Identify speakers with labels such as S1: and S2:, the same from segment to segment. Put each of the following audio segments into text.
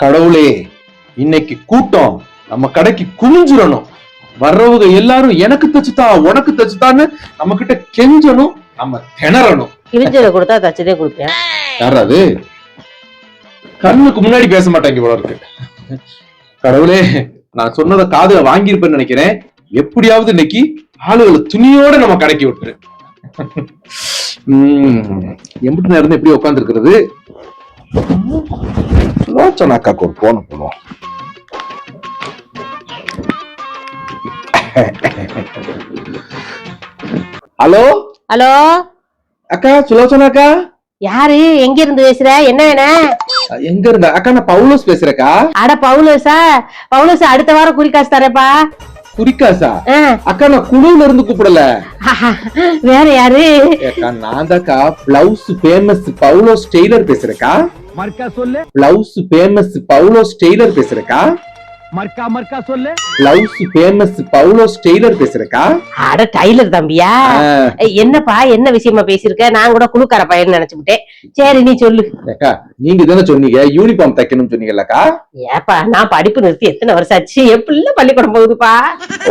S1: கடவுளே இன்னைக்கு கூட்டம் நம்ம கடைக்கு குமிஞ்சிடணும் வர்றவங்க எல்லாரும் எனக்கு தச்சுதா உனக்கு தச்சுதான்னு நம்ம கிட்ட கெஞ்சணும் நம்ம திணறணும்.
S2: கிழிஞ்சதை கொடுத்தா தச்சதே கொடுப்பேன்.
S1: யாராவது? கண்ணுக்கு முன்னாடி பேச மாட்டாங்க போல இருக்கு. கடவுளே நான் சொன்னதை காதுல வாங்கியிருப்பேன்னு நினைக்கிறேன். எப்படியாவது இன்னைக்கு ஆளுகளை துணியோட நம்ம கடைக்கு விட்டுரு. எம்பிட்டு நேரம் எப்படி உட்கார்ந்து சுலோச்சனா அக்காக்கு ஒரு போன போடுவோம் ஹலோ
S2: ஹலோ
S1: அக்கா சுலோச்சனா அக்கா
S2: யாரு எங்க இருந்து பேசுற என்ன வேணும்
S1: எங்க இருந்த அக்கா நான் பவுலோஸ் பேசுறேக்கா
S2: அட பவுலோசா பவுலோசா அடுத்த வாரம் குறிக்காசு தரேப்பா
S1: குறிக்காசா. அக்கா நான் குழுல இருந்து கூப்பிடல.
S2: வேற யாரு?
S1: அக்கா நான் தாக்கா பிளவுஸ் ஃபேமஸ் பவுலோஸ் டெய்லர் பேசுறேக்கா.
S3: மர்க்கா சொல்லு.
S1: பிளவுஸ் ஃபேமஸ் பவுலோஸ் டெய்லர் பேசுறேக்கா.
S3: மர்க்கா மர்க்கா சொல்லு.
S1: பிளவுஸ் ஃபேமஸ் பவுலோஸ் டெய்லர் பேசுறேக்கா?
S2: அட டைலர் தம்பியா? என்னப்பா என்ன விஷயமா பேசியிருக்க? நான் கூட குழுக்கார பையன் நினைச்சுக்கிட்டேன். சரி நீ சொல்லு.
S1: அக்கா நீங்க தானே சொன்னீங்க யூனிஃபார்ம் தைக்கணும்னு சொன்னீங்கல்லக்கா?
S2: ஏப்பா நான் படிப்பு நிறுத்தி எத்தனை வருஷம் ஆச்சு? என் பிள்ளை பள்ளிக்கூடம் போகுதுப்பா.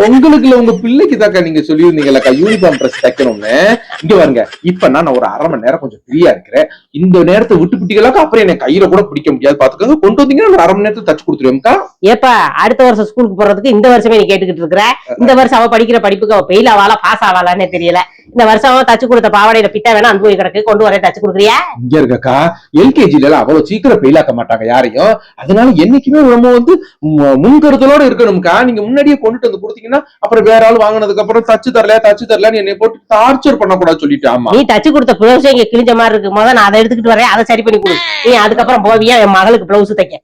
S1: உங்களுக்கு இல்ல உங்க பிள்ளைக்கு தாக்கா நீங்க சொல்லியிருந்தீங்கல்லக்கா யூனிஃபார்ம் ட்ரெஸ் தைக்கணும்னு. இங்க பாருங்க இப்ப நான் ஒரு அரை மணி நேரம் கொஞ்சம் ஃப்ரீயா இருக்கிறேன். இந்த நேரத்தை விட்டு பிடிக்கலாக்கா அப்புறம் என்ன கையில கூட பிடிக்க முடியாது. பாத்துக்கோங்க கொண்டு வந்தீங்கன்னா ஒரு அரை மணி நேரத்துல தச்சு கொடுத்துருவேன்க்கா.
S2: ஏப்பா அடுத்த வருஷம் ஸ்கூலுக்கு போறதுக்கு இந்த வருஷமே நீ கேட்டுக்கிட்டு இருக்கிற. இந்த வருஷம் அவ படிக்கிற படிப்புக்கு அவ பெயில் ஆவாளா பாஸ் ஆவாளான்னு தெரியல. இந்த வருஷம் தச்சு கொடுத்த பாவாடையில பிட்டா வேணா அனுபவி கிடக்கு கொண்டு வரேன் தச்சு கொடுக்குறியா?
S1: இங்க இருக்கக்கா எல்கேஜில எல்லாம் அவ்வளவு சீக்கிரம் ஃபெயிலாக்க மாட்டாங்க யாரையும். அதனால என்னைக்குமே நம்ம வந்து மு- முன்கருத்தலோட இருக்கணும்க்கா. நீங்க முன்னாடியே கொண்டுட்டு வந்து கொடுத்தீங்கன்னா அப்புறம் வேற ஆள் வாங்கினதுக்கு அப்புறம் தச்சு தரல தச்சு தரலன்னு என்னை போட்டு டார்ச்சர் பண்ணக்கூடாது சொல்லிட்டு ஆமா.
S2: நீ தச்சு கொடுத்த பிளவுஸ் இங்க கிழிஞ்ச மாதிரி இருக்கு? போது நான் அதை எடுத்துக்கிட்டு வரேன் அதை சரி பண்ணி கொடு. நீ அதுக்கப்புறம் போவியா என் மகளுக்கு பிளவுஸ் தைக்க.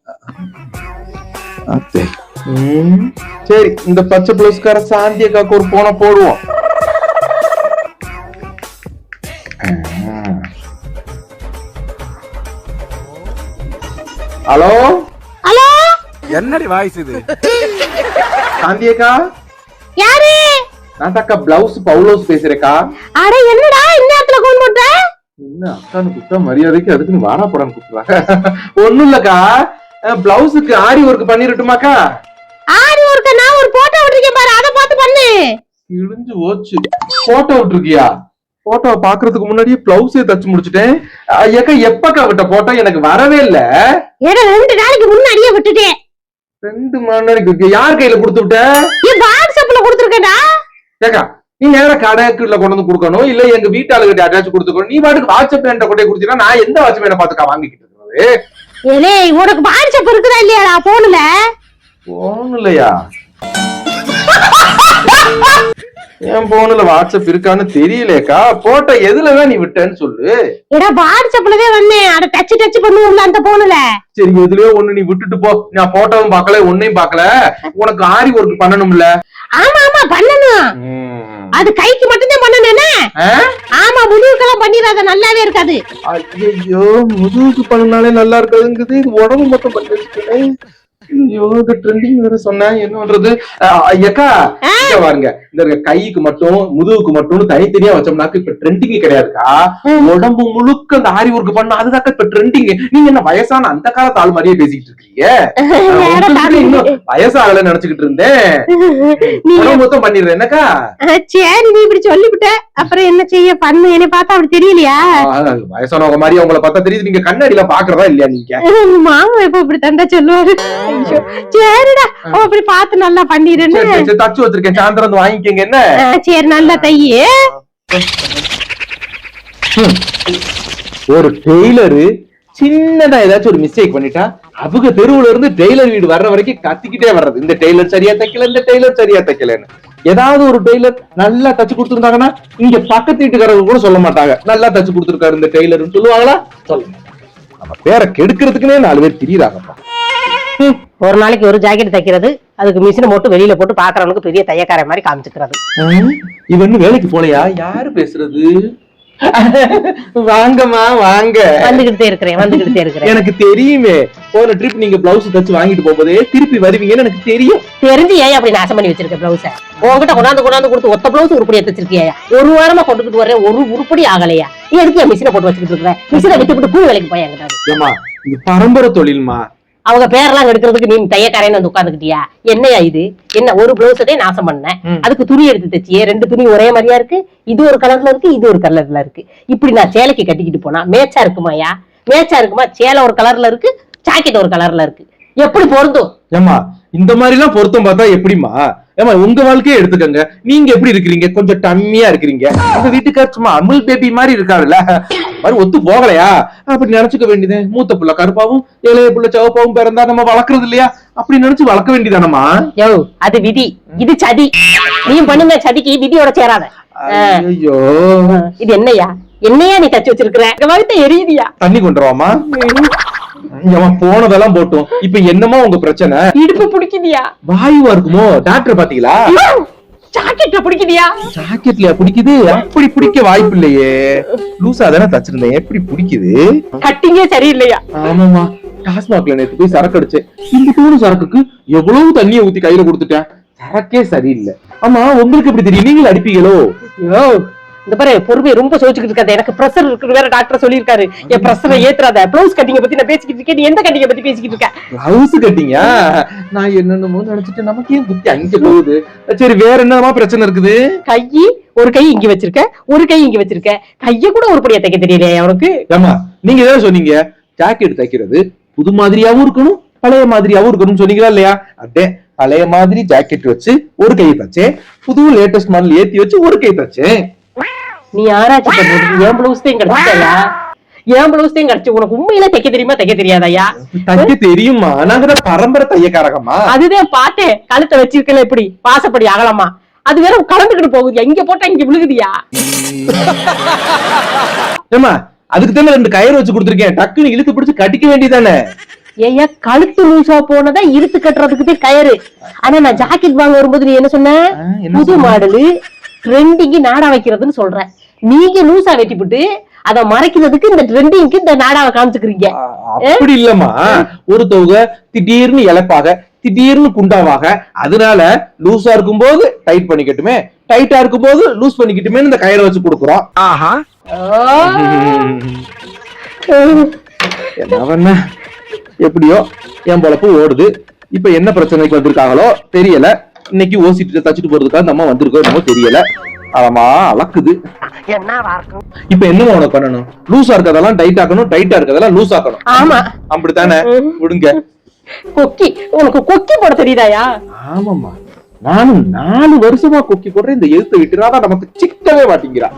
S1: சரி இந்த பச்சை பிளவுஸ்கார சாந்தி அக்காக்கு ஒரு போன போடுவோம். ஹலோ?
S2: ஹலோ?
S3: என்னடி வாய்ஸ் இது?
S1: சாந்தி அக்கா
S2: யாரு?
S1: நான் அக்கா பிளவுஸ் பவுலோஸ் பேசுறேக்கா
S2: அட என்னடா இந்த இடத்துல கோன் போட்ட
S1: என்ன அக்கான்னு கூப்பிட்டா மரியாதைக்கு அதுக்குன்னு வாடா படம் கூப்பிடுறாங்க. ஒண்ணும் இல்லக்கா. பிளவுஸுக்கு ஆரி ஒர்க் பண்ணிரட்டுமாக்கா
S2: ஆரி ஒருக்க நான் ஒரு போட்டோ விட்டுருக்கேன் பாரு அதை பார்த்து பண்ணு.
S1: கிழிஞ்சு ஓச்சு. போட்டோ விட்டுருக்கியா? போட்டோவை பாக்குறதுக்கு முன்னாடியே பிளவுஸே தச்சு முடிச்சிட்டேன். ஏக்கா எப்பக்கா விட்ட போட்டோ எனக்கு வரவே இல்ல.
S2: ஏடா ரெண்டு நாளைக்கு முன்னாடியே விட்டுட்டேன்.
S1: ரெண்டு மணி இருக்கு. யார் கையில கொடுத்து விட்ட?
S2: என் வாட்ஸ்அப்ல கொடுத்துருக்கேன்டா.
S1: ஏக்கா நீ நேரம் கடைக்குள்ள கொண்டு வந்து கொடுக்கணும். இல்ல எங்க வீட்டாளுகிட்ட அட்டாச் கொடுத்துக்கணும். நீ பாட்டுக்கு வாட்ஸ்அப் என்கிட்ட கொண்டு கொடுத்தீங்கன்னா நான் எந்த வாட்ஸ்அப் பாத்துக்கா வாங்கிக்கிட்டு இருக்கிறது?
S2: ஏலே உனக்கு வாட்ஸ்அப் இருக்குதா இல்லையாடா? போன்ல
S1: போன் இல்லையா என் போன்ல வாட்ஸ்அப் இருக்கான்னு தெரியலையேக்கா. போட்டோ எதுலதான் நீ விட்டேன்னு சொல்லு.
S2: ஏடா வாட்ஸ்அப்ல தான் வந்தேன். அட டச் டச் பண்ணுவோம்ல அந்த போன்ல
S1: சரி எதுலயோ ஒண்ணு நீ விட்டுட்டு போ. நான் போட்டோவும் பார்க்கல ஒன்னையும் பார்க்கல. உனக்கு ஆரி ஒர்க் பண்ணணும்ல.
S2: ஆமா ஆமா பண்ணணும். அது கைக்கு மட்டும்தான் பண்ணணும் என்ன?
S1: ஆ?
S2: ஆமா முதுகுக்கெல்லாம் பண்ணிடாத நல்லாவே இருக்காது.
S1: ஐயோ முதுகுக்கு பண்ணினாலே நல்லா இருக்காதுங்குது. இது உடம்பு மொத்தம் பண்ணி ஐயோ ட்ரெண்டிங் வேற சொன்னேன். என்ன பண்றது? ஐயக்கா பாருங்க. இந்த கைக்கு மட்டும் முதுகுக்கு மட்டும் தனித்தனியா வச்சோம்னாக்க இப்ப ட்ரெண்டிங் கிடையாதுக்கா. உடம்பு முழுக்க அந்த ஆரி ஒர்க் பண்ண அதுதாக்கா இப்ப ட்ரெண்டிங் நீங்க என்ன வயசான அந்த காலத்து ஆள் மாதிரியே பேசிக்கிட்டு இருக்கீங்க? இன்னும் வயசாகல நினைச்சுக்கிட்டு இருந்தேன். மொத்தம் பண்ணிடுறேன். என்னக்கா?
S2: சரி நீ இப்படி சொல்லிவிட்ட. அப்புறம் என்ன செய்ய? பண்ணு. என்னை பார்த்தா அப்படி தெரியலையா?
S1: வயசானவங்க மாதிரி உங்களை பார்த்தா தெரியுது. நீங்க கண்ணாடியில பாக்குறதா இல்லையா நீங்க?
S2: மாமா இப்ப இப்படி தண்டா சொல்லுவாரு? சரிடா. அப்படி பார்த்து நல்லா
S1: சரி, தச்சு வச்சிருக்கேன். சாயந்தரம் வந்து வாங்கிக்கங்க என்ன?
S2: சரி நல்லா தையே.
S1: ஒரு டெய்லரு சின்னதா ஏதாச்சும் ஒரு மிஸ்டேக் பண்ணிட்டா அவங்க தெருவுல இருந்து டெய்லர் வீடு வர்ற வரைக்கும் கத்திக்கிட்டே வர்றது. இந்த டெய்லர் சரியா தைக்கல இந்த டெய்லர் சரியா தைக்கலன்னு. ஏதாவது ஒரு டெய்லர் நல்லா தச்சு கொடுத்துருந்தாங்கன்னா இங்க பக்கத்து வீட்டுக்காரங்க கூட சொல்ல மாட்டாங்க. நல்லா தச்சு கொடுத்துருக்காரு இந்த டெய்லர்னு சொல்லுவாங்களா? சொல்ல மாட்டாங்க. நம்ம பேரை கெடுக்கிறதுக்குனே நாலு பேர் திரியிறாங்கப்பா.
S2: ஒரு நாளைக்கு ஒரு ஜாக்கெட் தைக்கிறது அதுக்கு மிஷினை போட்டு வெளியில போட்டு பாக்குறவனுக்கு பெரிய தையக்கார மாதிரி காமிச்சுக்கிறது.
S1: இவன் வேலைக்கு போலையா? யாரு பேசுறது? வாங்கம்மா வாங்க.
S2: வந்துகிட்டே இருக்கிறேன் வந்துகிட்டே இருக்கிறேன்.
S1: எனக்கு தெரியுமே. போன ட்ரிப் நீங்க பிளவுஸ் தச்சு வாங்கிட்டு போகும்போதே திருப்பி வருவீங்கன்னு எனக்கு தெரியும்.
S2: தெரிஞ்சு ஏன் அப்படி நாசம் பண்ணி வச்சிருக்க பிளவுஸ உங்ககிட்ட கொண்டாந்து கொண்டாந்து கொடுத்து ஒத்த பிளவுஸ் உருப்படியா தச்சிருக்கியா? ஒரு வாரமா கொண்டுகிட்டு வரேன் ஒரு உருப்படி ஆகலையா? நீ எதுக்கு மிஷினை போட்டு வச்சுக்கிட்டு இருக்கிற? மிஷினை விட்டு விட்டு கூலி வேலைக்கு போய் என்கிட்ட?
S1: பரம்பரை தொழில்மா.
S2: அவங்க பேரெல்லாம் எடுக்கிறதுக்கு நீ தையக்காரன்னு வந்து உட்காந்துக்கிட்டியா என்னையா இது? என்ன ஒரு பிளவுஸதே நாசம் பண்ணேன். அதுக்கு துணி எடுத்து தைச்சியே? ரெண்டு துணி ஒரே மாதிரியா இருக்கு? இது ஒரு கலர்ல இருக்கு இது ஒரு கலர்ல இருக்கு. இப்படி நான் சேலைக்கு கட்டிக்கிட்டு போனா மேட்சா இருக்குமாயா மேட்சா இருக்குமா? சேலை ஒரு கலர்ல இருக்கு ஜாக்கெட் ஒரு கலர்ல இருக்கு. எப்படி பொருந்தும்?
S1: ஏமா இந்த மாதிரி எல்லாம் பொருத்தம் பார்த்தா எப்படிமா ஏமா உங்க வாழ்க்கையே எடுத்துக்கங்க. நீங்க எப்படி இருக்கிறீங்க? கொஞ்சம் டம்மியா இருக்கிறீங்க. உங்க வீட்டுக்கார் சும்மா அமுல் பேபி மாதிரி இருக்காருல்ல. மாதிரி ஒத்து போகலையா? அப்படி நினைச்சுக்க வேண்டியது. மூத்த புள்ள கருப்பாவும் இளைய புள்ள சிவப்பாவும் பிறந்தா நம்ம வளர்க்கறது இல்லையா? அப்படி நினைச்சு வளர்க்க வேண்டியதானமா
S2: யோ அது விதி. இது சதி. நீயும் பண்ணுங்க சதிக்கு விதியோட சேராத.
S1: ஐயோ
S2: இது என்னையா? என்னையா நீ தச்சு வச்சிருக்கிற? எரியுதியா?
S1: தண்ணி கொண்டு வாமா போனதெல்லாம் போட்டோம். இப்ப என்னமா உங்க பிரச்சனை?
S2: இடுப்பு பிடிக்குதியா?
S1: வாயுவா இருக்குமோ? டாக்டர் பாத்தீங்களா?
S2: ஜாக்கெட்ட பிடிக்குதியா?
S1: ஜாக்கெட்லயா பிடிக்குது? அப்படி பிடிக்க வாய்ப்பு இல்லையே லூசா தானே தச்சிருந்தேன். எப்படி பிடிக்குது?
S2: கட்டிங்கே சரியில்லையா?
S1: ஆமாமா டாஸ்மாக்ல நேத்து போய் சரக்கு அடிச்சேன். இந்த தூணு சரக்குக்கு எவ்வளவு தண்ணியை ஊத்தி கையில கொடுத்துட்டேன்? சரக்கே சரியில்லை. ஆமா உங்களுக்கு எப்படி தெரியும்? நீங்களும் அடிப்பீங்களோ?
S2: இந்த பாரு பொறுமையை ரொம்ப சோதிச்சுக்கிட்டு இருக்காது. எனக்கு பிரஷர் இருக்கு வேற டாக்டர் சொல்லியிருக்காரு. என் பிரஷரை ஏத்துறாத. ப்ளவுஸ் கட்டிங்க பத்தி நான் பேசிக்கிட்டு இருக்கேன். நீ எந்த கட்டிங்க பத்தி பேசிக்கிட்டு இருக்க?
S1: பிளவுஸ் கட்டிங்க நான் என்னென்னமோ நினைச்சிட்டு நமக்கு ஏன் புத்தி அங்க போகுது? சரி வேற என்னமா பிரச்சனை இருக்குது?
S2: கை ஒரு கை இங்க வச்சிருக்க. ஒரு கை இங்க வச்சிருக்க. கைய கூட உருப்படியா தைக்க தெரியலையா உனக்கு?
S1: ஏமா நீங்க ஏதாவது சொன்னீங்க. ஜாக்கெட் தைக்கிறது புது மாதிரியாவும் இருக்கணும் பழைய மாதிரியாவும் இருக்கணும்னு சொன்னீங்களா இல்லையா? அதே பழைய மாதிரி ஜாக்கெட் வச்சு ஒரு கை தச்சேன். புது லேட்டஸ்ட் மாடல் ஏத்தி வச்சு ஒரு கை தச்சேன்.
S2: நீ ஆராய்ச்சி பண்றது என் பிளவுஸ் தான் கிடைச்சிட்டா என் பிளவுஸ் தான் கிடைச்சு? உனக்கு உண்மையில தைக்க தெரியுமா? தைக்க தெரியாதயா
S1: தைக்க தெரியுமா? நாங்க தான் பரம்பரை தையக்காரகமா
S2: அதுதான் பார்த்தேன். கழுத்தை வச்சிருக்கல இப்படி. பாசப்படி அகலமா. அது வேற கலந்துக்கிட்டு போகுது. இங்க போட்டா இங்க விழுகுதியா?
S1: ஏமா அதுக்கு தானே ரெண்டு கயிறு வச்சு கொடுத்துருக்கேன். டக்குன்னு இழுத்து பிடிச்சு கட்டிக்க வேண்டியதானே?
S2: ஏய்யா கழுத்து லூசா போனதா இழுத்து கட்டுறதுக்கு கயிறு. ஆனா நான் ஜாக்கெட் வாங்க வரும்போது நீ என்ன சொன்ன? புது மாடலு ட்ரெண்டிங்கு நாடா வைக்கிறதுன்னு சொல்றேன் நீங்க லூசா வெட்டிப்புட்டு அத மறைக்கிறதுக்கு இந்த ட்ரெண்டிங்க்கு இந்த நாடாவை காமிச்சுக்கிறீங்க.
S1: அப்படி இல்லம்மா. ஒருத்தவங்க திடீர்னு இழப்பாக திடீர்னு குண்டாவாக. அதனால லூசா இருக்கும்போது டைட் பண்ணிக்கட்டுமே. டைட்டா இருக்கும்போது லூஸ் பண்ணிக்கட்டுமே இந்த கயிறை வச்சு கொடுக்குறோம்.
S3: ஆஹா.
S1: என்ன பண்ண? எப்படியோ என் பொழப்பு ஓடுது. இப்ப என்ன பிரச்சனைக்கு வந்திருக்காங்களோ தெரியல. இன்னைக்கு ஓசிட்டு தச்சுட்டு போறதுக்காக அந்த அம்மா வந்திருக்கோ என்னமோ தெரியல. அவமா அளக்குது இப்ப என்ன உனக்கு பண்ணணும்? லூசா இருக்கதெல்லாம் டைட் ஆக்கணும் டைட்டா இருக்கதெல்லாம் லூஸ் ஆக்கணும்.
S2: ஆமா.
S1: அப்படித்தானே? விடுங்க.
S2: கொக்கி உனக்கு கொக்கி போட தெரியுதாயா?
S1: ஆமாம்மா. நானும் நாலு வருஷமா கொக்கி போடுறேன். இந்த எழுத்தை விட்டுறாதான் நமக்கு சிக்கவே மாட்டேங்கிறா.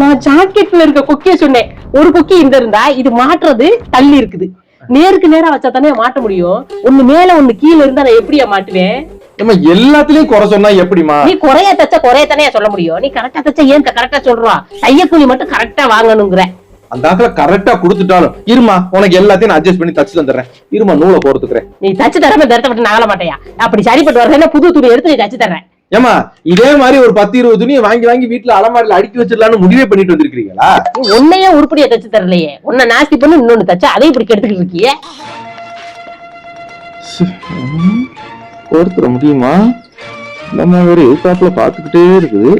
S2: நான் ஜாக்கெட்ல இருக்க கொக்கிய சொன்னேன். ஒரு கொக்கி இந்த இருந்தா இது மாட்டுறது தள்ளி இருக்குது. நேருக்கு நேரா வச்சா தானே மாட்ட முடியும். ஒண்ணு மேல ஒண்ணு கீழ இருந்தா நான் எப்படியா மாட்டுவேன்?
S1: ஏம்மா எல்லாத்துலயும் குறை சொன்னா எப்படிமா
S2: நீ குறைய தச்ச குறைய தானே சொல்ல முடியும். நீ கரெக்டா தச்ச ஏன் கரெக்டா சொல்றான் தையக்கூலி மட்டும் கரெக்டா வாங்கணுங்கிற.
S1: அந்த ஆக்களை கரெக்டா கொடுத்துட்டாலும் இருமா உனக்கு எல்லாத்தையும் அட்ஜஸ்ட் பண்ணி தச்சு தந்துடுறேன். இருமா நூலை போறதுக்குறேன்
S2: நீ தச்சு தரமே தரத்தை விட்டு நகல மாட்டேயா? அப்படி சரிப்பட்டு வரதுன்னா புது துணி எடுத்து நீ தச்சு தர்றேன்?
S1: ஏமா இதே மாதிரி ஒரு பத்து இருபது துணியை வாங்கி வாங்கி வீட்டுல அலமாரில அடுக்கி வச்சிடலாம்னு முடிவே பண்ணிட்டு வந்திருக்கீங்களா
S2: உன்னையே உருப்படியா தச்சு தரலையே. உன்னை நாஸ்தி பண்ணி இன்னொன்னு தச்சா அதை இப்படி கெடுத்துக்கிட்டு இருக்கியே?
S1: ஒருத்தர முடியுமா? நம்ம ஒரு எதிர்பார்ப்புல பாத்துக்கிட்டே இருக்குது.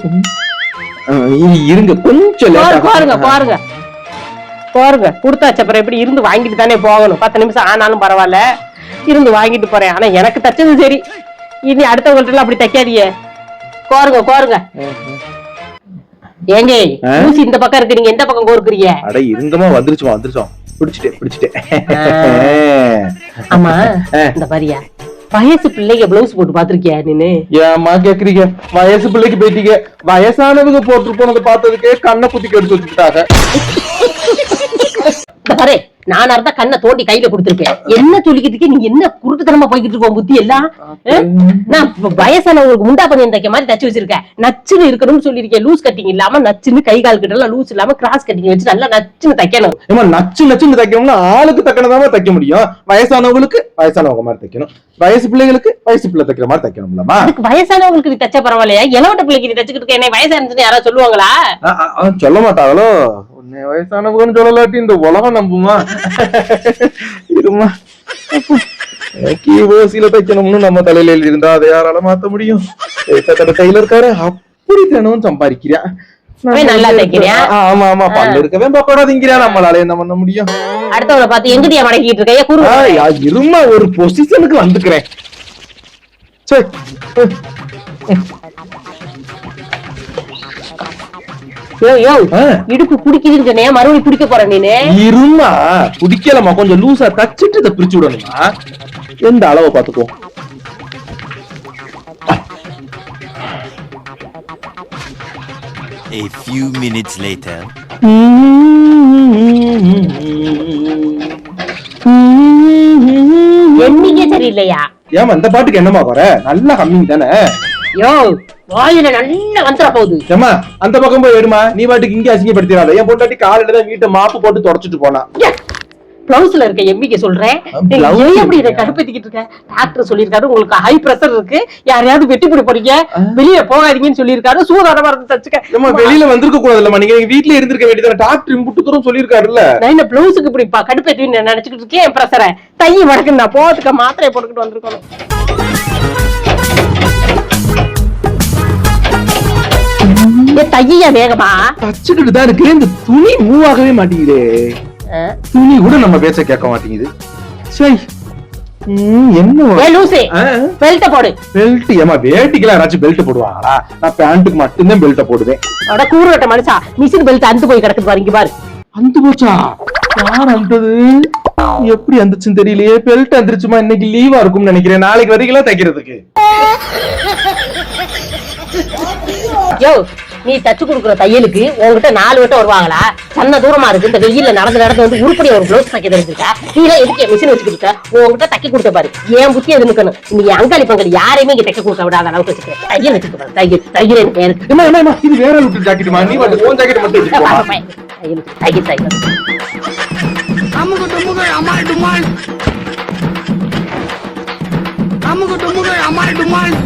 S1: இருங்க கொஞ்சம்
S2: பாருங்க பாருங்க பாருங்க. கொடுத்தாச்சு. அப்புறம் எப்படி இருந்து வாங்கிட்டு தானே போகணும்? பத்து நிமிஷம் ஆனாலும் பரவாயில்ல. இருந்து வாங்கிட்டு போறேன். ஆனா எனக்கு தச்சது சரி. இனி அடுத்தவங்கள்ட்ட அப்படி தைக்காதீங்க. கோருங்க கோருங்க. ஏங்க? ஊசி இந்த பக்கம் இருக்கு. நீங்க எந்த பக்கம் கோருக்குறீங்க?
S1: அட இருங்கம்மா வந்துருச்சுமா வந்துருச்சோம். பிடிச்சிட்டேன் பிடிச்சிட்டேன்.
S2: ஆமா. இந்த பாரியா வயசு பிள்ளைங்க பிளவுஸ் போட்டு பாத்திருக்கியா நீனு
S1: ஏம்மா கேக்குறீங்க? வயசு பிள்ளைக்கு போயிட்டீங்க. வயசானவங்க போட்டு போனதை பார்த்ததுக்கே கண்ணை குத்தி கெடுத்து வச்சுக்கிட்டாங்க.
S2: நானா இருந்தா கண்ணை தோண்டி கையில கொடுத்திருப்பேன் என்ன சொல்லிக்கிட்டு நீ என்ன குருட்டுத்தனமா போய்கிட்டு இருக்கோம் புத்தி எல்லாம்? நான் வயசானவங்களுக்கு முண்டா பண்ணி தைக்க மாதிரி தச்சு வச்சிருக்கேன். நச்சுன்னு இருக்கணும்னு சொல்லியிருக்கேன். லூஸ் கட்டிங் இல்லாம நச்சுன்னு கை கால் கிட்ட எல்லாம் லூஸ் இல்லாம கிராஸ் கட்டிங் வச்சு நல்லா நச்சுன்னு தைக்கணும்.
S1: ஏமா நச்சு நச்சுன்னு தைக்கணும்னா ஆளுக்கு தக்கனதாம தைக்க முடியும். வயசானவங்களுக்கு வயசானவங்க மாதிரி தைக்கணும். வயசு பிள்ளைகளுக்கு வயசு பிள்ளை தைக்கிற மாதிரி தைக்கணும்லமா
S2: அதுக்கு வயசானவங்களுக்கு நீ தச்ச பரவாயில்லையா? இளவட்ட பிள்ளைக்கு நீ தச்சுக்கிட்டு இருக்க. என்ன வயசானதுன்னு யாராவது சொல்லுவாங்களா?
S1: சொல்ல மாட்டாங்களோ? உன்னை வயசானவங்கன்னு சொல்லலாட்டி இந்த உலகம் நம்புமா இருமா ஓசியில தைக்கணும்னு நம்ம தலையில எழுதி இருந்தா அதை யாரால மாத்த முடியும் டெய்லர் இருக்காரு அப்படி தினமும் சம்பாதிக்கிறா
S2: அவன் நல்லா தைக்கிறியா
S1: ஆ, ஆமா ஆமா பல்லு இருக்கவே நம்மளால என்ன பண்ண முடியும்
S2: அடுத்தவனை பார்த்து எங்கடியா மடக்கிட்டு குரு
S1: இருமா ஒரு பொசிஷனுக்கு வந்துக்கிறேன் சரி.
S2: இடுப்பு குடிக்குதுன்னு சொன்னேன். மறுபடியும் குடிக்க போற நீனு?
S1: இருமா பிடிக்கலமா கொஞ்சம் லூசா தச்சிட்டு இதை பிரிச்சு விடணுமா? எந்த அளவை பாத்துக்கோ
S4: A few minutes later.
S2: என்னைக்கே சரியில்லையா?
S1: ஏமா இந்த பாட்டுக்கு என்னமா வர நல்ல ஹம்மிங் தானே.
S2: யோ வாயில நல்லா வந்துட போகுது.
S1: ஏமா அந்த பக்கம் போய் எடுமா. நீ பாட்டுக்கு இங்க அசிங்கப்படுத்திடாத. என் பொண்டாட்டி காலையில தான் வீட்டை மாப்பு போட்டு தொடச்சிட்டு போனா.
S2: பிளவுஸ்ல இருக்க எம்பிக்க சொல்றேன். ஏன் அப்படி இதை? கடுப்பேத்திக்கிட்டு இருக்க? டாக்டர் சொல்லியிருக்காரு உங்களுக்கு ஹை பிரஷர் இருக்கு. யாரையாவது வெட்டி பிடி போறீங்க? வெளியே போகாதீங்கன்னு சொல்லியிருக்காரு. சூதாட மருந்து தச்சுக்க.
S1: ஏமா வெளியில வந்திருக்க கூடாதுல்லமா நீங்க வீட்ல இருந்திருக்க வேண்டியதானே டாக்டர் இம்புட்டு தூரம் சொல்லியிருக்காருல்ல.
S2: நான் இந்த பிளவுஸுக்கு இப்படி கடுப்பேத்தி நான் நினைச்சுக்கிட்டு இருக்கேன் என் பிரஷரை தைய வடக்கு நான் போறதுக்கு மாத்திரையை போட்டுக்கிட்டு வந்திருக்கணும். தையா வேகமா?
S1: தச்சுக்கிட்டு தான் இருக்கு. இந்த துணி மூவ் ஆகவே மாட்டேங்குதே. துணி கூட நம்ம பேச்ச கேட்க மாட்டேங்குது. சரி என்ன
S2: லூசு. பெல்ட்ட போடு.
S1: பெல்ட் ஏமா வேட்டிக்கெல்லாம் யாராச்சும் பெல்ட் போடுவாங்களா? நான் பேண்ட்டுக்கு மட்டும்தான் பெல்ட்ட போடுவேன்.
S2: அட கூறுவட்ட மனுஷா மிஷின் பெல்ட் அந்து போய் கிடக்குது பாரு
S1: அந்த போச்சா? யார் அந்தது? எப்படி வந்துச்சுன்னு தெரியலையே. பெல்ட் வந்துருச்சுமா இன்னைக்கு லீவா இருக்கும்னு நினைக்கிறேன். நாளைக்கு வரீங்களா தைக்கிறதுக்கு.
S2: யோ நீ தச்சு கொடுக்குற தையலுக்கு உன்கிட்ட நாலு வட்டம் வருவாங்களா? சன்ன தூரமா இருக்கு. இந்த வெயில்ல நடந்து நடந்து வந்து உருப்படியா ஒரு ப்ளவுஸ் தைக்க தெரிஞ்சிருக்க? நீ எதுக்கு மிஷின் வச்சுக்கிட்டு இருக்க? உன்கிட்ட தைக்க கொடுத்த பாரு. என் புத்தி எது நிக்கணும் நீ அங்காளி பங்காளி யாரையுமே இங்க தைக்க கொடுக்க விடாத அளவுக்கு வச்சுக்கிறேன் தையல் வச்சுக்க பாரு. தையல் தையல்
S1: இது வேற ஜாக்கெட்டுமா நீ ஜாக்கெட் மட்டும் வச்சுக்கோ.
S2: தையல் தையல் தையல்.
S3: அமுகு டுமுகு அமால் டுமால். அமுகு டுமுகு அமால் டுமால்.